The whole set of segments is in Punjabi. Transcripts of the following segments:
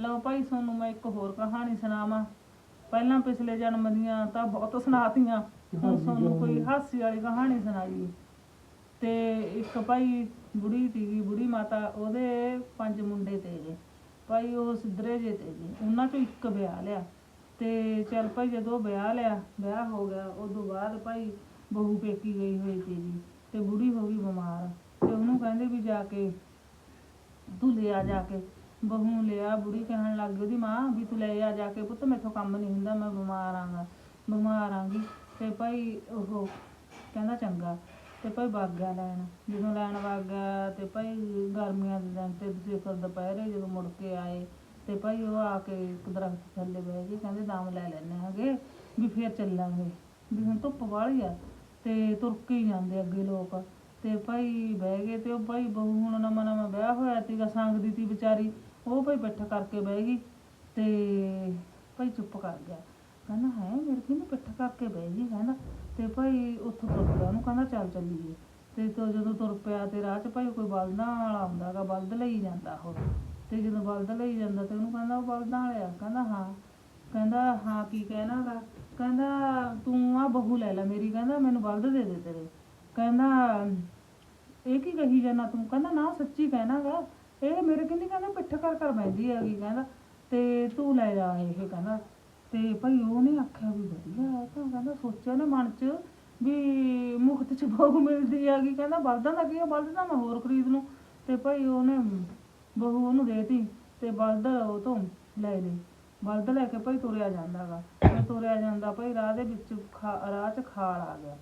ਲਓ ਭਾਈ ਤੁਹਾਨੂੰ ਮੈਂ ਇੱਕ ਹੋਰ ਕਹਾਣੀ ਸੁਣਾਵਾਂ। ਪਹਿਲਾਂ ਪਿਛਲੇ ਜਨਮ ਦੀਆਂ ਤਾਂ ਬਹੁਤ ਸੁਣਾਤੀਆਂ। ਹੁਣ ਤੁਹਾਨੂੰ ਕੋਈ ਹਾਸੀ ਵਾਲੀ ਕਹਾਣੀ ਸੁਣਾਈਏ। ਤੇ ਇੱਕ ਭਾਈ ਬੁੜੀ ਸੀਗੀ ਬੁੜੀ ਮਾਤਾ ਉਹਦੇ ਪੰਜ ਮੁੰਡੇ ਤੇਗੇ ਭਾਈ ਉਹ ਸਿੱਧਰੇ ਜੇ ਤੇਗੇ ਉਹਨਾਂ ਚੋਂ ਇੱਕ ਵਿਆਹ ਲਿਆ। ਤੇ ਚੱਲ ਭਾਈ ਜਦੋਂ ਵਿਆਹ ਲਿਆ ਵਿਆਹ ਹੋ ਗਿਆ ਉਦੋਂ ਬਾਅਦ ਭਾਈ ਬਹੂ ਪੇਕੀ ਗਈ ਹੋਈ ਸੀਗੀ ਤੇ ਬੁੜੀ ਹੋ ਗਈ ਬਿਮਾਰ। ਤੇ ਉਹਨੂੰ ਕਹਿੰਦੇ ਵੀ ਜਾ ਕੇ ਤੂੰ ਲੈ ਆ ਜਾ ਕੇ ਬਹੂ ਨੂੰ ਲਿਆ, ਬੁੜੀ ਕਹਿਣ ਲੱਗ ਗਈ ਉਹਦੀ ਮਾਂ ਵੀ ਤੂੰ ਲੈ ਆ ਜਾ ਕੇ ਪੁੱਤ, ਮੈਥੋਂ ਕੰਮ ਨਹੀਂ ਹੁੰਦਾ, ਮੈਂ ਬਿਮਾਰ ਆਂਗਾ, ਬਿਮਾਰ ਆਂਗੀ। ਤੇ ਭਾਈ ਉਹ ਕਹਿੰਦਾ ਚੰਗਾ, ਤੇ ਭਾਈ ਵਗ ਗਿਆ ਲੈਣ, ਜਦੋਂ ਲੈਣ ਵਗ ਗਿਆ ਤੇ ਭਾਈ ਗਰਮੀਆਂ ਦੇ ਦਿਨ ਤੇ ਸਿਖਰ ਦੁਪਹਿਰੇ ਜਦੋਂ ਮੁੜ ਕੇ ਆਏ, ਤੇ ਭਾਈ ਉਹ ਆ ਕੇ ਇੱਕ ਦਰਖਤ ਥੱਲੇ ਬਹਿ ਗਏ, ਕਹਿੰਦੇ ਦਮ ਲੈ ਲੈਣੇ ਹੈਗੇ, ਵੀ ਫੇਰ ਚੱਲਾਂਗੇ, ਵੀ ਹੁਣ ਧੁੱਪ ਵਾਲੀ ਆ, ਤੇ ਤੁਰ ਕੇ ਹੀ ਜਾਂਦੇ ਅੱਗੇ ਲੋਕ। ਤੇ ਭਾਈ ਬਹਿ ਗਏ ਤੇ ਉਹ ਭਾਈ ਬਹੂ ਹੁਣ ਨਵਾਂ ਨਵਾਂ ਵਿਆਹ ਹੋਇਆ ਸੀਗਾ ਸੰਗਦੀ ਤੀ ਵਿਚਾਰੀ। ਉਹ ਭਾਈ ਪਿੱਠ ਕਰਕੇ ਬਹਿ ਗਈ ਤੇ ਭਾਈ ਚੁੱਪ ਕਰ ਗਿਆ। ਕਹਿੰਦਾ, ਹੈ ਮੇਰੇ ਕਿਹਨੇ ਪਿੱਠ ਕਰਕੇ ਬਹਿ ਗਈ ਕਹਿੰਦਾ ਤੇ ਭਾਈ ਉੱਥੋਂ ਤੁਰ ਪਿਆ ਉਹਨੂੰ, ਕਹਿੰਦਾ, ਚੱਲ ਚੱਲੀਏ। ਤੇ ਤੋ ਜਦੋਂ ਤੁਰ ਪਿਆ ਤੇ ਰਾਹ 'ਚ ਭਾਈ ਕੋਈ ਬਲਦਾਂ ਵਾਲਾ ਆਉਂਦਾਗਾ ਬਲਦ ਲਈ ਜਾਂਦਾ ਉਹ। ਤੇ ਜਦੋਂ ਬਲਦ ਲਈ ਜਾਂਦਾ ਤੇ ਉਹਨੂੰ ਕਹਿੰਦਾ, ਉਹ ਬਲਦਾਂ ਵਾਲਿਆ? ਕਹਿੰਦਾ, ਹਾਂ। ਕਹਿੰਦਾ, ਹਾਂ, ਕੀ ਕਹਿਣਾਗਾ ਕਹਿੰਦਾ, ਤੂੰ ਆ ਬਹੂ ਲੈ ਲੈ ਮੇਰੀ। ਕਹਿੰਦਾ, ਮੈਨੂੰ ਬਲਦ ਦੇ ਦੇ ਤੇਰੇ। ਕਹਿੰਦਾ, ਇਹ ਕੀ ਕਹੀ ਜਾਣਾ ਤੂੰ? ਕਹਿੰਦਾ, ਨਾ, ਸੱਚੀ ਕਹਿਣਾਗਾ ਇਹ ਮੇਰੇ ਕਹਿੰਦੀ ਕਹਿੰਦਾ ਪਿੱਠ ਕਰ ਕਰ ਬੈਂਦੀ ਹੈਗੀ ਕਹਿੰਦਾ, ਤੇ ਤੂੰ ਲੈ ਜਾ ਇਹ ਕਹਿੰਦਾ, ਤੇ ਭਾਈ ਉਹਨੇ ਆਖਿਆ ਵੀ ਵਧੀਆ ਇਹ ਤਾਂ ਕਹਿੰਦਾ ਸੋਚਿਆ ਨਾ ਮਨ 'ਚ ਵੀ ਮੁਫਤ 'ਚ ਬਹੁ ਮਿਲਦੀ ਹੈਗੀ ਕਹਿੰਦਾ ਬਲਦਾਂ ਦਾ ਕੀ ਆ ਬਲਦ ਤਾਂ ਮੈਂ ਹੋਰ ਖਰੀਦ ਲੂੰ ਤੇ ਭਾਈ ਉਹਨੇ ਬਹੂ ਉਹਨੂੰ ਦੇਤੀ ਤੇ ਬਲਦ ਉਹ ਤੋਂ ਲੈ ਲਈ ਬਲਦ ਲੈ ਕੇ ਭਾਈ ਤੁਰਿਆ ਜਾਂਦਾਗਾ, ਤੇ ਤੁਰਿਆ ਜਾਂਦਾ ਭਾਈ ਰਾਹ ਦੇ ਵਿੱਚ ਖਾ- ਰਾਹ 'ਚ ਖਾਲ ਆ ਗਿਆ,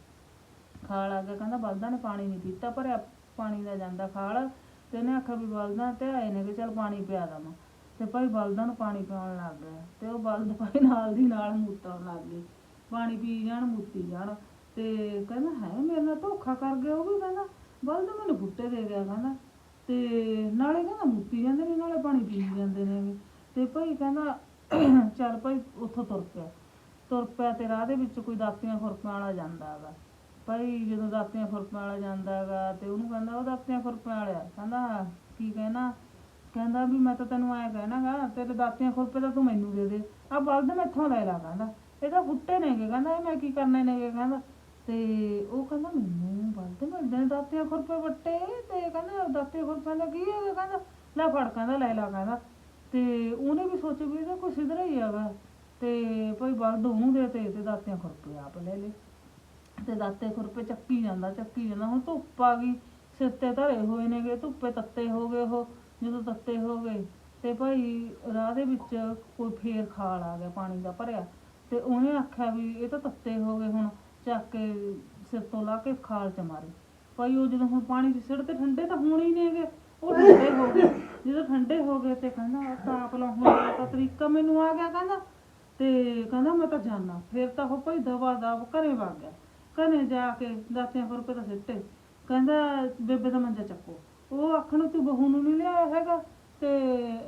ਖਾਲ ਆ ਗਿਆ, ਕਹਿੰਦਾ ਬਲਦਾਂ ਨੇ ਪਾਣੀ ਨਹੀਂ ਪੀਤਾ ਭਰਿਆ ਪਾਣੀ ਦਾ ਜਾਂਦਾ ਖਾਲ ਤੇ ਇਹਨੇ ਆਖਿਆ ਵੀ ਬਲਦਾਂ ਤੇ ਆਏ ਨੇ ਕਿ ਚੱਲ ਪਾਣੀ ਪਿਆ ਦਵਾਂ ਤੇ ਭਾਈ ਬਲਦਾਂ ਨੂੰ ਪਾਣੀ ਪਿਆਉਣ ਲੱਗ ਗਿਆ ਤੇ ਉਹ ਬਲਦ ਭਾਈ ਨਾਲ ਦੀ ਨਾਲ ਮੂਤਣ ਲੱਗ ਗਏ। ਪਾਣੀ ਪੀ ਜਾਣ, ਮੂਤੀ ਜਾਣ। ਤੇ ਕਹਿੰਦਾ, ਹੈ, ਮੇਰੇ ਨਾਲ ਧੋਖਾ ਕਰ ਗਿਆ, ਉਹ ਵੀ ਕਹਿੰਦਾ, ਬਲਦ ਮੈਨੂੰ ਬੁੱਟੇ ਦੇ ਗਿਆ ਕਹਿੰਦਾ। ਤੇ ਨਾਲੇ ਕਹਿੰਦਾ ਮੂਤੀ ਜਾਂਦੇ ਨੇ, ਨਾਲੇ ਪਾਣੀ ਪੀ ਜਾਂਦੇ ਨੇ ਤੇ ਭਾਈ ਕਹਿੰਦਾ, ਚੱਲ ਭਾਈ ਉੱਥੋਂ ਤੁਰ ਪਿਆ। ਤੁਰ ਪਿਆ ਤੇ ਰਾਹ ਦੇ ਵਿੱਚ ਕੋਈ ਦਾਤੀਆਂ ਖੁਰਪਾਂ ਵਾਲਾ ਜਾਂਦਾ ਹੈਗਾ। ਭਾਈ ਜਦੋਂ ਦਾਤਿਆਂ ਖੁਰਪਾਂ ਵਾਲਾ ਜਾਂਦਾ ਹੈਗਾ ਤੇ ਉਹਨੂੰ ਕਹਿੰਦਾ ਉਹ ਦਾਤਿਆਂ ਖੁਰਪਾਂ ਵਾਲਿਆ। ਕਹਿੰਦਾ, ਕੀ ਕਹਿਣਾ? ਕਹਿੰਦਾ ਵੀ ਮੈਂ ਤਾਂ ਤੈਨੂੰ ਐਂ ਕਹਿਣਾਗਾ, ਤੇਰੇ ਦਾਤਿਆਂ ਖੁਰਪੇ ਤਾਂ ਤੂੰ ਮੈਨੂੰ ਦੇ ਦੇ। ਆ ਬਲਦ ਮੈਥੋਂ ਲੈ ਲਾ ਕਹਿੰਦਾ। ਇਹ ਤਾਂ ਫੁੱਟੇ ਨੇਗੇ ਕਹਿੰਦਾ, ਇਹ ਮੈਂ ਕੀ ਕਰਨੇ ਨੇਗੇ ਕਹਿੰਦਾ। ਤੇ ਉਹ ਕਹਿੰਦਾ, ਮੈਨੂੰ ਬਲਦ ਮਿਲਦੇ ਨੇ ਦਾਤਿਆਂ ਖੁਰਪੇ ਵੱਟੇ? ਤੇ ਕਹਿੰਦਾ, ਦਾਤਿਆਂ ਖੁਰਪਿਆਂ ਦਾ ਕੀ ਹੈਗਾ? ਕਹਿੰਦਾ, ਲੈ ਫੜ ਕਹਿੰਦਾ, ਲੈ ਲਾ ਕਹਿੰਦਾ। ਤੇ ਉਹਨੇ ਵੀ ਸੋਚਿਆ ਵੀ ਇਹਦਾ ਕੋਈ ਸਿਧਰਾ ਹੀ ਹੈਗਾ। ਤੇ ਭਾਈ ਬਲਦ ਉਹਨੂੰ ਦੇ ਤੇ ਦਾਤਿਆਂ ਖੁਰਪੇ ਆਪ ਲੈ ਲਏ। ਤੇ ਦਾਤੇ ਖੁਰਪੇ ਚੱਕੀ ਜਾਂਦਾ ਚੱਕੀ ਜਾਂਦਾ। ਹੁਣ ਧੁੱਪ ਆ ਗਈ, ਸਿਰ ਤੇ ਧਰੇ ਹੋਏ ਨੇਗੇ, ਧੁੱਪੇ ਤੱਤੇ ਹੋ ਗਏ ਉਹ, ਜਦੋਂ ਤੱਤੇ ਹੋ ਗਏ। ਤੇ ਭਾਈ ਰਾਹ ਦੇ ਵਿੱਚ ਕੋਈ ਫੇਰ ਖਾਲ ਆ ਗਿਆ, ਪਾਣੀ ਦਾ ਭਰਿਆ। ਤੇ ਉਹਨੇ ਆਖਿਆ ਵੀ ਇਹ ਤਾਂ ਤੱਤੇ ਹੋ ਗਏ ਹੁਣ, ਚੱਕ ਕੇ ਸਿਰ ਤੋਂ ਲਾ ਕੇ ਖਾਲ ਚ ਮਾਰੇ। ਭਾਈ ਉਹ ਜਦੋਂ ਹੁਣ ਪਾਣੀ ਚ ਸਿਰ ਤੇ ਠੰਡੇ ਤਾਂ ਹੋਣੇ ਹੀ ਨੇਗੇ, ਉਹ ਠੰਡੇ ਹੋ ਗਏ। ਜਦੋਂ ਠੰਡੇ ਹੋ ਗਏ ਤੇ ਕਹਿੰਦਾ ਤਾਂ ਆਪ ਹੁਣ ਤਾਂ ਤਰੀਕਾ ਮੈਨੂੰ ਆ ਗਿਆ, ਕਹਿੰਦਾ। ਤੇ ਕਹਿੰਦਾ, ਮੈਂ ਤਾਂ ਜਾਣਾ ਫਿਰ ਤਾਂ ਉਹ ਭਾਈ ਦਵਾ ਦਵ ਘਰੇ ਵਗ ਗਿਆ। ਘਰੇ ਜਾ ਕੇ ਦਾਤਿਆਂ ਖੁਰਪੇ ਤਾਂ ਸਿੱਟੇ। ਕਹਿੰਦਾ, ਬੇਬੇ ਦਾ ਮੰਜਾ ਚੱਕੋ। ਉਹ ਆਖਣ, ਤੂੰ ਬਹੂ ਨੂੰ ਨਹੀਂ ਲਿਆਇਆ ਹੈਗਾ? ਤੇ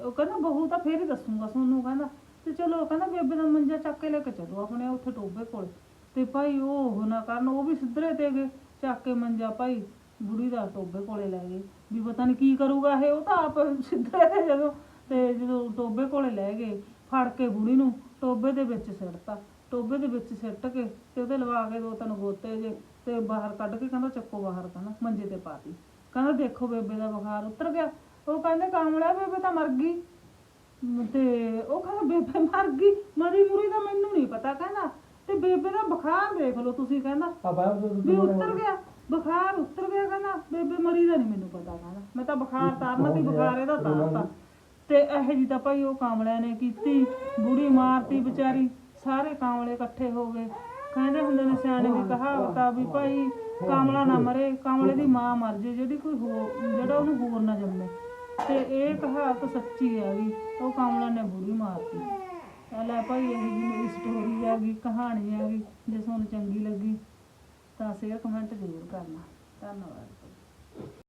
ਉਹ ਕਹਿੰਦਾ, ਬਹੂ ਤਾਂ ਫੇਰ ਹੀ ਦੱਸੂਗਾ ਸੋਨੂੰ ਕਹਿੰਦਾ। ਤੇ ਚਲੋ ਕਹਿੰਦਾ, ਬੇਬੇ ਦਾ ਮੰਜਾ ਚੱਕ ਕੇ ਲੈ ਕੇ ਚਲੋ ਆਪਣੇ ਉੱਥੇ ਟੋਬੇ ਕੋਲ। ਤੇ ਭਾਈ ਉਹ ਉਹ ਨਾ ਕਰਨ, ਉਹ ਵੀ ਸਿੱਧਰੇ ਤੇ ਗਏ। ਚੱਕ ਕੇ ਮੰਜਾ ਭਾਈ ਬੁੜੀ ਦਾ ਟੋਬੇ ਕੋਲੇ ਲੈ ਗਏ। ਵੀ ਪਤਾ ਨਹੀਂ ਕੀ ਕਰੂਗਾ ਇਹ, ਉਹ ਤਾਂ ਆਪ ਸਿੱਧਰੇ ਤੇ ਜਦੋਂ ਤੇ ਜਦੋਂ ਟੋਬੇ ਕੋਲੇ ਲੈ ਗਏ, ਫੜ ਕੇ ਬੁੜੀ ਨੂੰ ਟੋਬੇ ਦੇ ਵਿੱਚ ਸਿੱਟਤਾ। ਟੋਬੇ ਦੇ ਵਿੱਚ ਸਿੱਟ ਕੇ ਤੇ ਉਹਦੇ ਲਵਾ ਕੇ ਦੋ ਤਿੰਨ ਗੋਤੇ ਜੇ ਤੇ ਬਾਹਰ ਕੱਢ ਕੇ ਕਹਿੰਦਾ ਚੱਕੋ ਬਾਹਰ ਕਹਿੰਦਾ ਮੰਜੇ ਤੇ ਪਾਤੀ ਕਹਿੰਦਾ ਦੇਖੋ ਬੇਬੇ ਦਾ ਬੁਖਾਰ ਉਤਰ ਗਿਆ। ਉਹ ਕਹਿੰਦੇ ਕਾਮਲਾ ਬੇਬੇ ਤਾਂ ਮਰ ਗਈ। ਤੇ ਉਹ ਕਹਿੰਦਾ ਬੇਬੇ ਮਰ ਗਈ ਮਰੀ ਮੁਰੀ ਦਾ ਮੈਨੂੰ ਨਹੀਂ ਪਤਾ ਕਹਿੰਦਾ। ਤੇ ਬੇਬੇ ਦਾ ਬੁਖਾਰ ਦੇਖ ਲਓ ਤੁਸੀਂ ਕਹਿੰਦਾ। ਪਾਪਾ ਵੀ ਉਤਰ ਗਿਆ ਬੁਖਾਰ ਉਤਰ ਗਿਆ ਕਹਿੰਦਾ ਬੇਬੇ ਮਰੀ ਦਾ ਨਹੀਂ ਮੈਨੂੰ ਪਤਾ ਕਹਿੰਦਾ। ਮੈਂ ਤਾਂ ਬੁਖਾਰ ਤਾਰਨਾ ਤੀ ਬੁਖਾਰ ਇਹਦਾ ਤਾਰਤਾ। ਤੇ ਇਹ ਜੀ ਤਾਂ ਭਾਈ ਉਹ ਕਾਮਲਿਆਂ ਨੇ ਕੀਤੀ ਬੁੜੀ ਮਾਰਤੀ ਵਿਚਾਰੀ। ਸਾਰੇ ਕਾਂਵਲੇ ਇਕੱਠੇ ਹੋ ਗਏ। ਕਹਿੰਦੇ ਹੁੰਦੇ ਨੇ ਸਿਆਣੇ ਦੀ ਕਹਾਵਤ ਆ ਵੀ ਭਾਈ ਕਾਂਵਲਾ ਨਾ ਮਰੇ, ਕਾਂਵਲੇ ਦੀ ਮਾਂ ਮਰ ਜੇ, ਜਿਹੜੀ ਕੋਈ ਹੋ ਜਿਹੜਾ ਉਹਨੂੰ ਹੋਰ ਨਾ ਜੰਮੇ। ਤੇ ਇਹ ਕਹਾਵਤ ਸੱਚੀ ਹੈਗੀ ਉਹ ਕਾਂਵਲਾ ਨੇ ਬੁਰੀ ਮਾਰਤੀ। ਤਾਂ ਲੈ ਭਾਈ ਇਹ ਜੀ ਮੇਰੀ ਸਟੋਰੀ ਹੈਗੀ ਕਹਾਣੀ ਹੈਗੀ ਜੇ ਤੁਹਾਨੂੰ ਚੰਗੀ ਲੱਗੀ ਤਾਂ ਸ਼ੇਅਰ ਕਮੈਂਟ ਜ਼ਰੂਰ ਕਰਨਾ। ਧੰਨਵਾਦ।